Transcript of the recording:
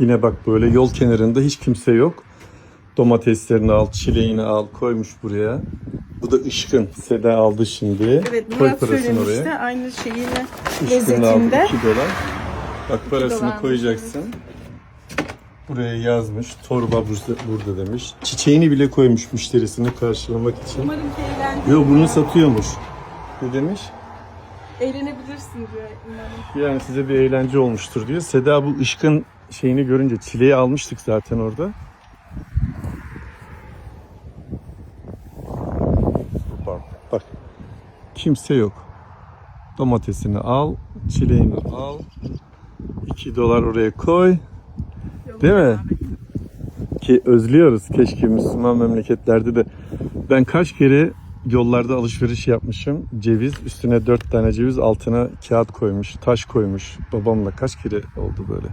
Yine bak böyle yol kenarında hiç kimse yok. Domateslerini al, çileğini al, koymuş buraya. Bu da ışkın. Seda aldı şimdi. Evet Koy Murat parasını söylemişti oraya. aynı şeyiyle Işkını aldı lezzetinde. 2 dolar. Bak parasını dolarmış, koyacaksın. Buraya yazmış. Torba burada, burada demiş. Çiçeğini bile koymuş müşterisini karşılamak için. Umarım ki eğlen- Yo bunu satıyormuş. Ne demiş? eğlenebilirsin diyor umarım. Yani size bir eğlence olmuştur diyor. Seda bu ışkın şeyini görünce çileği almıştık zaten orada. Bak, bak. Kimse yok. Domatesini al, çileğini al. 2 dolar oraya koy. Değil mi? Ki özlüyoruz keşke Müslüman memleketlerde de. Ben kaç kere yollarda alışveriş yapmışım. Ceviz üstüne dört tane ceviz altına kağıt koymuş, taş koymuş. Babamla kaç kere oldu böyle.